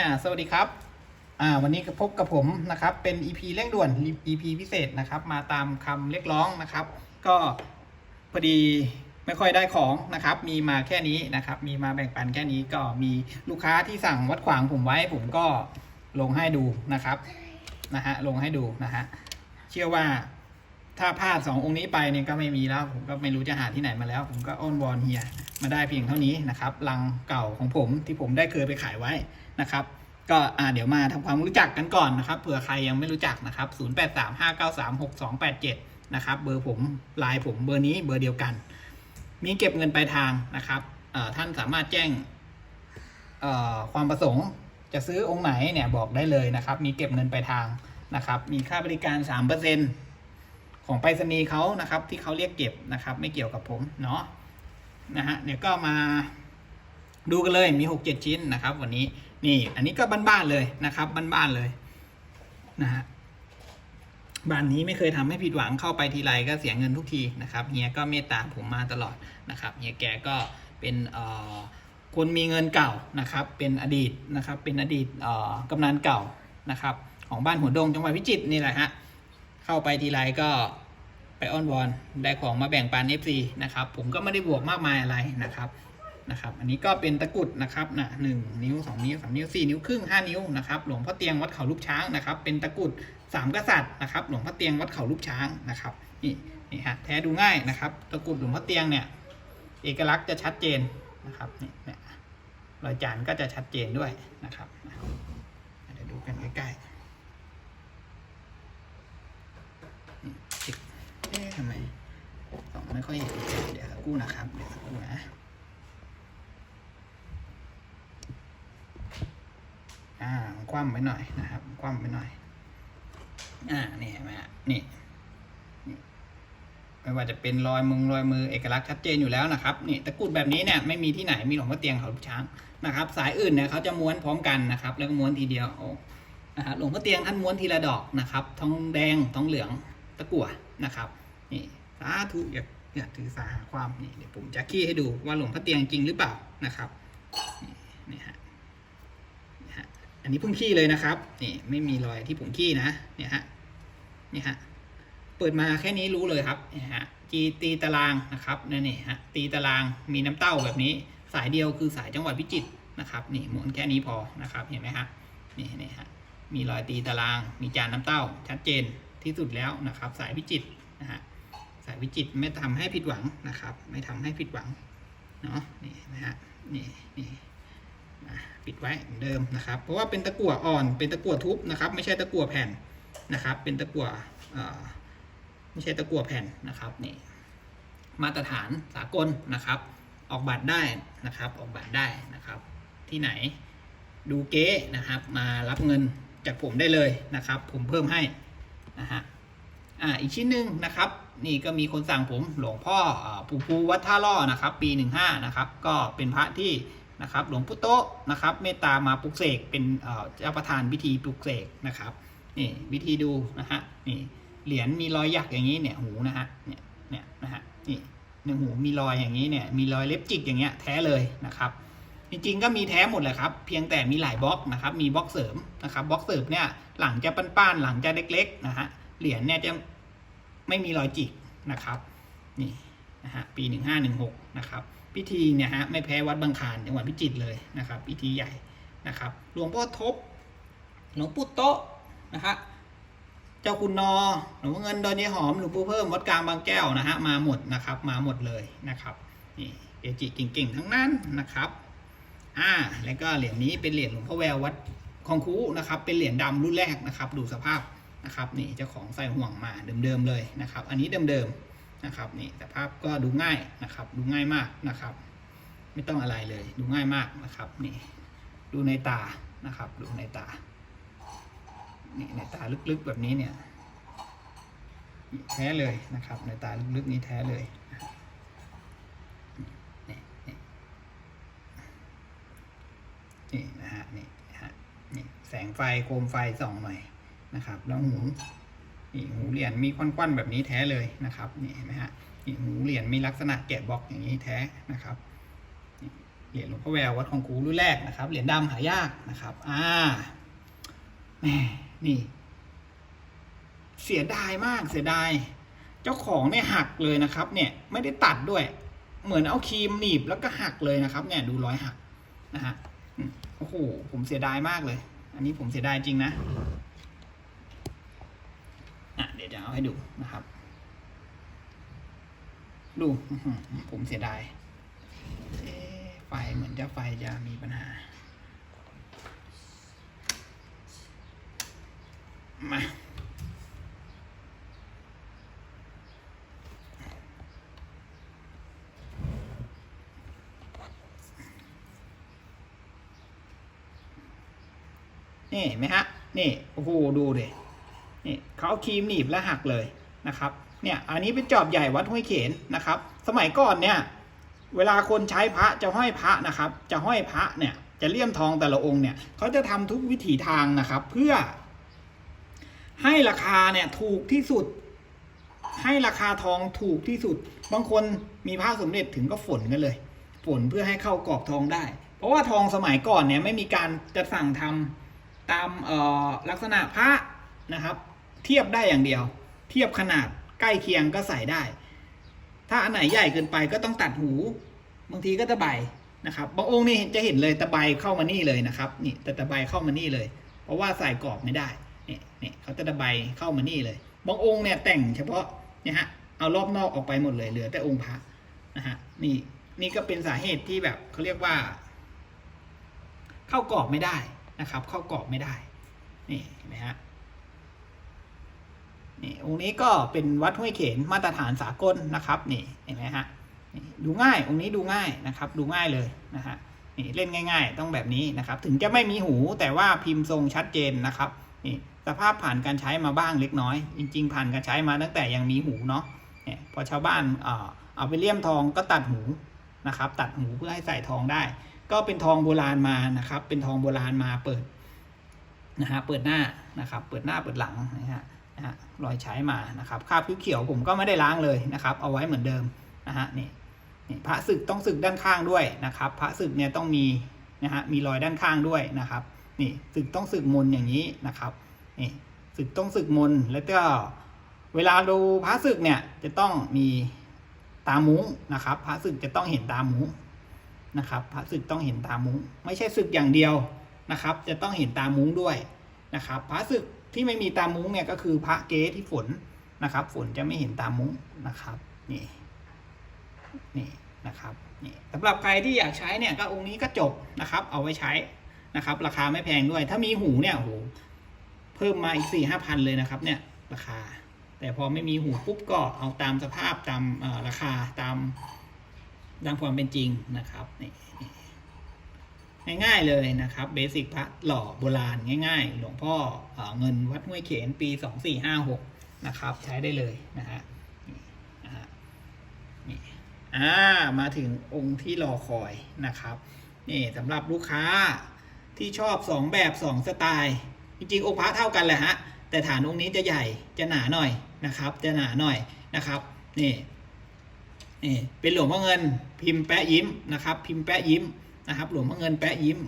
อ่าสวัสดีครับอ่าวันนี้ก็พบกับผมนะครับเป็น EP เร่งด่วน EP พิเศษนะครับมาตามคำเรียกร้องนะครับ ก็พอดีไม่ค่อยได้ของนะครับ มีมาแค่นี้นะครับ มีมาแบ่งปันแค่นี้ก็มีลูกค้าที่สั่งวัดขวางผมไว้ผมก็ลงให้ดูนะครับนะฮะลงให้ดูนะฮะเชื่อว่าถ้าพลาดสององค์นี้ไปเนี่ยก็ไม่มีแล้ว ผมก็ไม่รู้จะหาที่ไหนมาแล้ว ผมก็อ้อนวอนเฮียมาได้เพียงเท่านี้นะครับลังเก่าของผมที่ผมได้เคยไปขายไว้นะครับ ก็อ่าเดี๋ยวมาทำความรู้จักกันก่อนนะครับเผื่อใครยังไม่รู้จักนะครับ 0835936287 นะครับ เบอร์ผมไลน์ผมเบอร์นี้เบอร์เดียวกัน มีเก็บเงินปลายทางนะครับเอ่อท่านสามารถแจ้งเอ่อความประสงค์จะซื้อองค์ไหนเนี่ยบอกได้เลยนะครับ มีเก็บเงินปลายทางนะครับ มีค่าบริการ 3%ของไปรษณีย์เขานะครับ ที่เขาเรียกเก็บนะครับ ไม่เกี่ยวกับผมเนาะนะฮะเดี๋ยวก็มาดูกันเลยมี 6-7 ชิ้นนะครับ วันนี้ นี่อันนี้ก็บ้านๆเลยนะครับบ้านๆเลยนะฮะบ้านนี้ไม่เคยทำให้ผิดหวังเข้าไปทีไรก็เสียเงินทุกทีนะครับเฮียก็เมตตาผมมาตลอดนะครับเฮียแกก็เป็นเอ่อคนมีเงินเก่านะครับ เป็นอดีตนะครับ เป็นอดีตเอ่อกำนันเก่านะครับ ของบ้านหัวดงจังหวัดพิจิตรนี่แหละฮะเข้าไปทีไรก็ไปอ้อนวอนได้ของมาแบ่งปัน FC นะครับ ผมก็ไม่ได้บวกมากมายอะไรนะครับ นะครับ อันนี้ก็เป็นตะกุดนะครับนะหนึ่งนิ้วสองนิ้วสามนิ้วสี่นิ้วครึ่งห้านิ้วนะครับหลวงพ่อเตียงวัดเขาลูกช้างนะครับ เป็นตะกุดสามกษัตริย์นะครับ หลวงพ่อเตียงวัดเขาลูกช้างนะครับ นี่นี่ฮะแท้ดูง่ายนะครับ ตะกุดหลวงพ่อเตียงเนี่ย เอกลักษณ์จะชัดเจนนะครับนี่เนี่ยรอยจานก็จะชัดเจนด้วยนะครับเดี๋ยวดูกันใกล้ๆนี่ทำไมสองไม่ค่อยเห็นเดี๋ยวกครู่นะครับเดี๋ยวกครู่นะ อ่าคว่ำไปหน่อยนะครับ คว่ำไปหน่อย อ่านี่เห็นไหมฮะนี่ไม่ว่าจะเป็นรอยมือรอยมือเอกลักษณ์ชัดเจนอยู่แล้วนะครับนี่ตะกุดแบบนี้เนี่ยไม่มีที่ไหนมีหลวงพ่อเตียงเขาลูกช้างนะครับ สายอื่นเนี่ยเขาจะม้วนพร้อมกันนะครับ แล้วก็ม้วนทีเดียวโอ้นะฮะหลวงพ่อเตียงท่านม้วนทีละดอกนะครับทองแดงทองเหลืองตะกั่วนะครับนี่สาธุอย่าอย่าถือสาหาความนี่เดี๋ยวผมจะขี้ให้ดูว่าหลวงพ่อเตียงจริงหรือเปล่านะครับนี่ฮะ อันนี้พิ่งขี้เลยนะครับนี่ไม่มีรอยที่ผมขี้นะเนี่ยฮะนี่ฮะเปิดมาแค่นี้รู้เลยครับนี่ฮะจีตีตารางนะครับนี่นี่ฮะตีตารางมีน้ำเต้าแบบนี้ สายเดียวคือสายจังหวัดพิจิตรนะครับนี่หมุนแค่นี้พอนะครับเห็นไหมฮะนี่นี่ฮะมีรอยตีตาราง มีจานน้ำเต้า ชัดเจนที่สุดแล้วนะครับ สายพิจิตรนะฮะสายพิจิตรไม่ทำให้ผิดหวังนะครับ ไม่ทำให้ผิดหวังเนาะนี่นะฮะนี่นี่ ปิดไว้เหมือนเดิมนะครับ เพราะว่าเป็นตะกั่วอ่อนเป็นตะกั่วทุบนะครับ ไม่ใช่ตะกั่วแผ่นนะครับ เป็นตะกั่วไม่ใช่ตะกั่วแผ่นนะครับนี่มาตรฐานสากลนะครับ ออกบัตรได้นะครับ ออกบัตรได้นะครับ ที่ไหนดูเก๊นะครับ มารับเงินจากผมได้เลยนะครับ ผมเพิ่มให้นะฮะอ่าอีกชิ้นหนึ่งนะครับ นี่ก็มีคนสั่งผมหลวงพ่อปู่ภูวัดท่าล่อนะครับ ปีหนึ่งห้านะครับ ก็เป็นพระที่ นะครับหลวงพุโตะนะครับเมตตามาปลุกเสกเป็นเจ้าประธานพิธีปลุกเสกนะครับนี่วิธีดูนะฮะนี่เหรียญมีรอยหยักอย่างนี้เนี่ยหูนะฮะเนี่ยเนี่ยนะฮะนี่หนึ่งหูมีรอยอย่างนี้เนี่ยมีรอยเล็บจิกอย่างเงี้ยแท้เลยนะครับจริงๆก็มีแท้หมดแหละครับ เพียงแต่มีหลายบล็อกนะครับมีบล็อกเสริมนะครับบล็อกเสริมเนี่ยหลังจะป้านๆหลังจะเล็กๆนะฮะเหรียญเนี่ยจะไม่มีรอยจิกนะครับนี่นะฮะปีหนึ่งห้าหนึ่งหกนะครับ พิธีเนี่ยฮะไม่แพ้วัดบางคานจังหวัดพิจิตรเลยนะครับ พิธีใหญ่นะครับหลวงพ่อทบหลวงปู่โตะนะฮะเจ้าคุณนอหลวงพ่อเงินดอนยายหอมหลวงปู่เพิ่มวัดกลางบางแก้วนะฮะมาหมดนะครับมาหมดเลยนะครับนี่เอจิเก่งๆทั้งนั้นนะครับอ่าแล้วก็เหรียญนี้เป็นเหรียญหลวงพ่อแวววัดคลองคูนะครับ เป็นเหรียญดำรุ่นแรกนะครับ ดูสภาพนะครับนี่เจ้าของใส่ห่วงมาเดิมๆเลยนะครับ อันนี้เดิมๆ นะครับนี่สภาพก็ดูง่ายนะครับ ดูง่ายมากนะครับ ไม่ต้องอะไรเลย ดูง่ายมากนะครับนี่ดูในตานะครับ ดูในตานี่ในตาลึกๆแบบนี้เนี่ยแท้เลยนะครับ ในตาลึกๆนี้แท้เลยนี่นะฮะนี่นะฮะนี่แสงไฟโคมไฟส่องหน่อยนะครับ แล้วหู นี่หูเหรียญมีควันๆแบบนี้แท้เลยนะครับนี่เห็นไหมฮะนี่หูเหรียญมีลักษณะแกะบล็อกอย่างนี้แท้นะครับเหรียญหลวงพ่อแวววัดของกูรุ่นแรกนะครับเหรียญดำหายากนะครับอ่าแหมนี่ เสียดายมากเสียดายเจ้าของเนี่ยหักเลยนะครับ เนี่ยไม่ได้ตัดด้วย เหมือนเอาครีมหนีบแล้วก็หักเลยนะครับ เนี่ยดูรอยหักนะฮะโอ้โหผมเสียดายมากเลย อันนี้ผมเสียดายจริงนะ เอาให้ดูนะครับ ดูผมเสียดายไฟเหมือนจะไฟจะมีปัญหา มานี่เห็นไหมฮะ นี่ โอ้โห ดูดิ นี่เขาเอาครีมหนีบแล้วหักเลยนะครับเนี่ยอันนี้เป็นจอบใหญ่วัดห้วยเขนนะครับ สมัยก่อนเนี่ยเวลาคนใช้พระจะห้อยพระนะครับ จะห้อยพระเนี่ยจะเลี่ยมทองแต่ละองค์เนี่ยเขาจะทำทุกวิถีทางนะครับ เพื่อ ให้ราคาเนี่ยถูกที่สุด ให้ราคาทองถูกที่สุด บางคนมีพระสมเด็จถึงก็ฝนกันเลย ฝนเพื่อให้เข้ากรอบทองได้ เพราะว่าทองสมัยก่อนเนี่ยไม่มีการจะสั่งทำตามลักษณะพระนะครับ เทียบได้อย่างเดียว เทียบขนาดใกล้เคียงก็ใส่ได้ ถ้าอันไหนใหญ่เกินไปก็ต้องตัดหู บางทีก็ตะไบนะครับ บางองค์นี่จะเห็นเลยตะไบเข้ามานี่เลยนะครับ นี่แต่ตะไบเข้ามานี่เลย เพราะว่าใส่กรอบไม่ได้ นี่นี่เขาจะตะไบเข้ามานี่เลย บางองค์เนี่ยแต่งเฉพาะเนี่ยฮะ เอารอบนอกออกไปหมดเลยเหลือแต่องค์พระนะฮะ นี่นี่ก็เป็นสาเหตุที่แบบเขาเรียกว่า เข้ากรอบไม่ได้นะครับ เข้ากรอบไม่ได้ นี่เห็นไหมฮะ นี่องค์นี้ก็เป็นวัดห้วยเขนมาตรฐานสากลนะครับนี่เห็นไหมฮะดูง่ายองค์นี้ดูง่ายนะครับ ดูง่ายเลยนะฮะนี่เล่นง่าย ๆ ต้องแบบนี้นะครับ ถึงจะไม่มีหูแต่ว่าพิมพ์ทรงชัดเจนนะครับนี่สภาพผ่านการใช้มาบ้างเล็กน้อย จริง ๆ ผ่านการใช้มาตั้งแต่ยังมีหูเนาะเนี่ยพอชาวบ้านเอ่อเอาไปเลี่ยมทองก็ตัดหูนะครับ ตัดหูเพื่อให้ใส่ทองได้ ก็เป็นทองโบราณมานะครับ เป็นทองโบราณมาเปิดนะฮะเปิดหน้านะครับ เปิดหน้าเปิดหลังนะฮะ นะฮะรอยใช้มานะครับคราบเขียวผมก็ไม่ได้ล้างเลยนะครับ เอาไว้เหมือนเดิมนะฮะนี่นี่พระศึกต้องศึกด้านข้างด้วยนะครับพระศึกเนี่ยต้องมีนะฮะมีรอยด้านข้างด้วยนะครับนี่ศึกต้องศึกมนอย่างนี้นะครับนี่ศึกต้องศึกมนแล้วก็เวลาดูพระศึกเนี่ยจะต้องมีตามุ้งนะครับพระศึกจะต้องเห็นตามุ้งนะครับพระศึกต้องเห็นตามุ้งไม่ใช่ศึกอย่างเดียวนะครับ จะต้องเห็นตามุ้งด้วยนะครับพระศึก ที่ไม่มีตามุ้งเนี่ยก็คือพระเก๊ที่ฝนนะครับ ฝนจะไม่เห็นตามุ้งนะครับนี่นี่นะครับนี่สำหรับใครที่อยากใช้เนี่ยก็องค์นี้ก็จบนะครับ เอาไว้ใช้นะครับ ราคาไม่แพงด้วย ถ้ามีหูเนี่ยโหเพิ่มมาอีกสี่ห้าพันเลยนะครับเนี่ยราคา แต่พอไม่มีหูปุ๊บก็เอาตามสภาพตามราคาตามตามความเป็นจริงนะครับนี่ ง่ายๆเลยนะครับเบสิกพระหล่อโบราณง่าย ๆ หลวงพ่อเอเงินวัดห้วยเขนปีสองสี่ห้าหกนะครับ ใช้ได้เลยนะฮะนี่อ่ามาถึงองค์ที่รอคอยนะครับนี่สำหรับลูกค้าที่ชอบสองแบบสองสไตล์ จริงๆ องค์พระเท่ากันแหละฮะ แต่ฐานองค์นี้จะใหญ่จะหนาหน่อยนะครับ จะหนาหน่อยนะครับนี่นี่เป็นหลวงพ่อเงินพิมพ์แปะยิ้มนะครับ พิมพ์แปะยิ้ม นะครับ หลวงพ่อเงินแปะยิ้ม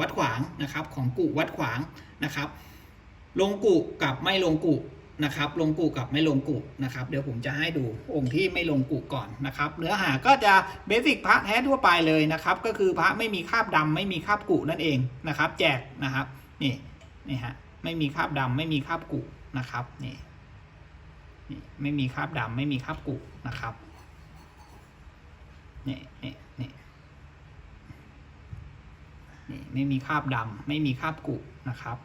วัดขวางนะครับ ของกุวัดขวางนะครับ ลงกุกับไม่ลงกุนะครับ ลงกุกับไม่ลงกุนะครับ เดี๋ยวผมจะให้ดูองค์ที่ไม่ลงกุก่อนนะครับ เนื้อหาก็จะเบสิกพระแท้ทั่วไปเลยนะครับ ก็คือพระไม่มีคราบดำไม่มีคราบกุนั่นเองนะครับ แจกนะครับ นี่นี่ฮะไม่มีคราบดำไม่มีคราบกุนะครับนี่นี่ไม่มีคราบดำไม่มีคราบกุนะครับนี่นี่ นี่ไม่มีคราบดำไม่มีคราบกุนะครับ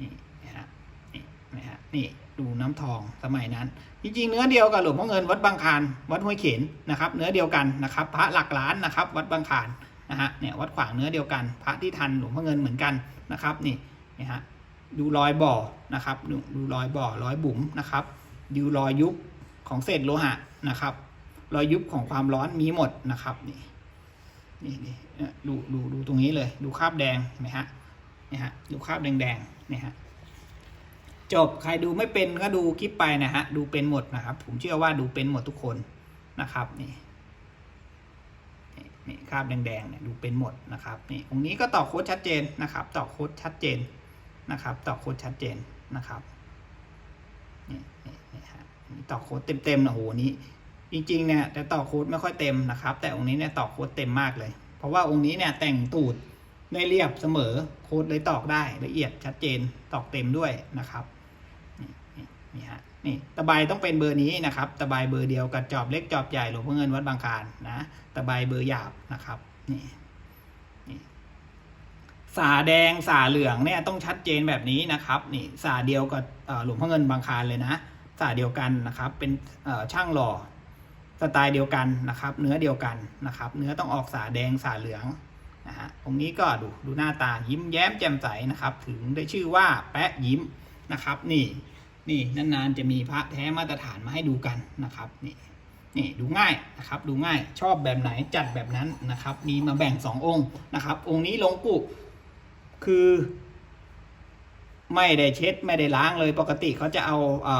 นี่นะฮะนี่นะฮะนี่ดูน้ำทองสมัยนั้น จริงๆเนื้อเดียวกับหลวงพ่อเงินวัดบางคารวัดห้วยเขนนะครับ เนื้อเดียวกันนะครับ พระหลักล้านนะครับ วัดบางคารนะฮะเนี่ยวัดขวางเนื้อเดียวกัน พระที่ทันหลวงพ่อเงินเหมือนกันนะครับนี่นะฮะดูรอยบ่อนะครับดูรอยบ่อรอยบุ๋มนะครับดูรอยยุบของเศษโลหะนะครับ รอยยุบของความร้อนมีหมดนะครับนี่ นี่นี่ดูดูดูตรงนี้เลย ดูคราบแดงนไหมฮะนี่ฮะดูคราบแดงแดงนี่ฮะจบใครดูไม่เป็นก็ดูคลิปไปนะฮะดูเป็นหมดนะครับ ผมเชื่อว่าดูเป็นหมดทุกคนนะครับนี่นี่คราบแดงๆเนี่ยดูเป็นหมดนะครับนี่ตรงนี้ก็ต่อโค้ดชัดเจนนะครับ ต่อโค้ดชัดเจนนะครับ ต่อโค้ดชัดเจนนะครับนี่นี่นี่ฮะต่อโค้ดเต็มๆนะโหนี้ จริงๆเนี่ยแต่ต่อโค้ดไม่ค่อยเต็มนะครับ แต่องค์นี้เนี่ยต่อโค้ดเต็มมากเลย เพราะว่าองค์นี้เนี่ยแต่งตูดไม่เรียบเสมอโค้ดเลยตอกได้ละเอียดชัดเจนตอกเต็มด้วยนะครับนี่นี่ฮะนี่ตะไบต้องเป็นเบอร์นี้นะครับตะไบเบอร์เดียวกับจอบเล็กจอบใหญ่หลวงพ่อเงินวัดบางคานนะตะไบเบอร์หยาบนะครับนี่นี่สาแดงสาเหลืองเนี่ยต้องชัดเจนแบบนี้นะครับนี่สาเดียวกับหลวงพ่อเงินบางคานเลยนะสาเดียวกันนะครับเป็นช่างหล่อ สไตล์เดียวกันนะครับ เนื้อเดียวกันนะครับ เนื้อต้องออกสาแดงสาเหลืองนะฮะตรงนี้ก็ดูดูหน้าตายิ้มแย้มแจ่มใสนะครับ ถึงได้ชื่อว่าแปะยิ้มนะครับ นี่นี่นานๆจะมีพระแท้มาตรฐานมาให้ดูกันนะครับนี่นี่ดูง่ายนะครับดูง่ายชอบแบบไหนจัดแบบนั้นนะครับ มีมาแบ่งสององค์นะครับ องค์นี้หลงปู่คือ ไม่ได้เช็ดไม่ได้ล้างเลยปกติเขาจะเอา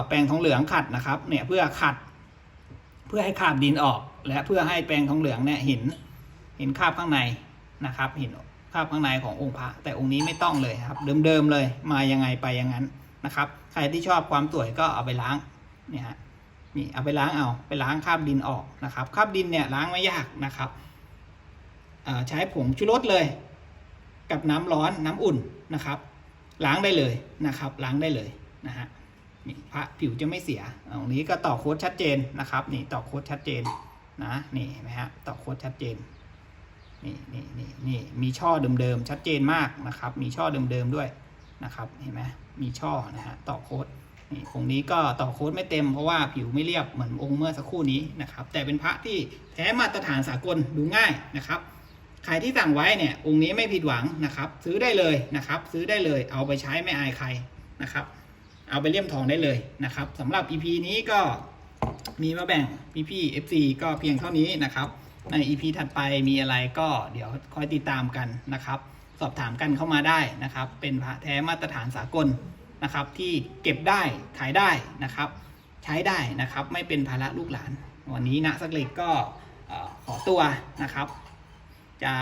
แปรงทองเหลืองขัดนะครับ เนี่ยเพื่อขัด พื่อให้คาบดินออก และเพื่อให้แปรงทองเหลืองเนี่ยเห็นเห็นคาบข้างในนะครับ เห็นคาบข้างในขององค์พระ แต่องค์นี้ไม่ต้องเลยครับ เดิมๆเลยมายังไงไปอย่างนั้นนะครับ ใครที่ชอบความสวยก็เอาไปล้างเนี่ยฮะนี่เอาไปล้างเอาไปล้างคราบดินออกนะครับคราบดินเนี่ยล้างไม่ยากนะครับเอ่อใช้ผงชูรสเลย กับน้ำร้อนน้ำอุ่นนะครับ ล้างได้เลยนะครับ ล้างได้เลยนะฮะ นี่พระผิวจะไม่เสียตรงนี้ก็ต่อโค้ดชัดเจนนะครับ นี่ต่อโค้ดชัดเจนนะนี่เห็นไหมฮะต่อโค้ดชัดเจนนี่นี่นี่นี่มีช่อเดิมๆชัดเจนมากนะครับ มีช่อเดิมๆด้วยนะครับเห็นไหมมีช่อนะฮะต่อโค้ดนี่องค์นี้ก็ต่อโค้ดไม่เต็มเพราะว่าผิวไม่เรียบเหมือนองค์เมื่อสักครู่นี้นะครับ แต่เป็นพระที่แท้มาตรฐานสากลดูง่ายนะครับใครที่สั่งไว้เนี่ยองค์นี้ไม่ผิดหวังนะครับ ซื้อได้เลยนะครับ ซื้อได้เลยเอาไปใช้ไม่อายใครนะครับ เอาไปเลี่ยมทองได้เลยนะครับสำหรับ EP นี้ก็มีมาแบ่งพี่พี่ FC ก็เพียงเท่านี้นะครับ ใน EP ถัดไปมีอะไรก็เดี๋ยวคอยติดตามกันนะครับ สอบถามกันเข้ามาได้นะครับ เป็นพระแท้มาตรฐานสากลนะครับ ที่เก็บได้ขายได้นะครับ ใช้ได้นะครับไม่เป็นภาระลูกหลาน วันนี้นะสักเล็กก็ขอตัวนะครับ จะ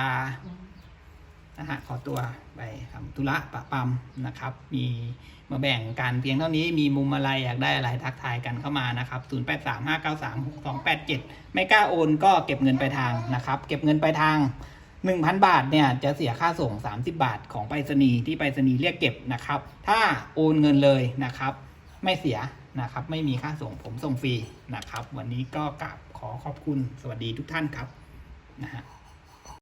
นะฮะขอตัวไปทำธุระปะปัมนะครับ มีมาแบ่งกันเพียงเท่านี้มีมุมอะไรอยากได้อะไรทักทายกันเข้ามานะครับ 0835936287 ไม่กล้าโอนก็เก็บเงินไปลายทางนะครับ เก็บเงินไปลายทาง 1,000 บาทเนี่ยจะเสียค่าส่ง 30 บาทของไปรษณีย์ที่ไปรษณีย์เรียกเก็บนะครับ ถ้าโอนเงินเลยนะครับ ไม่เสียนะครับ ไม่มีค่าส่งผมส่งฟรีนะครับ วันนี้ก็กราบขอขอบคุณสวัสดีทุกท่านครับนะฮะ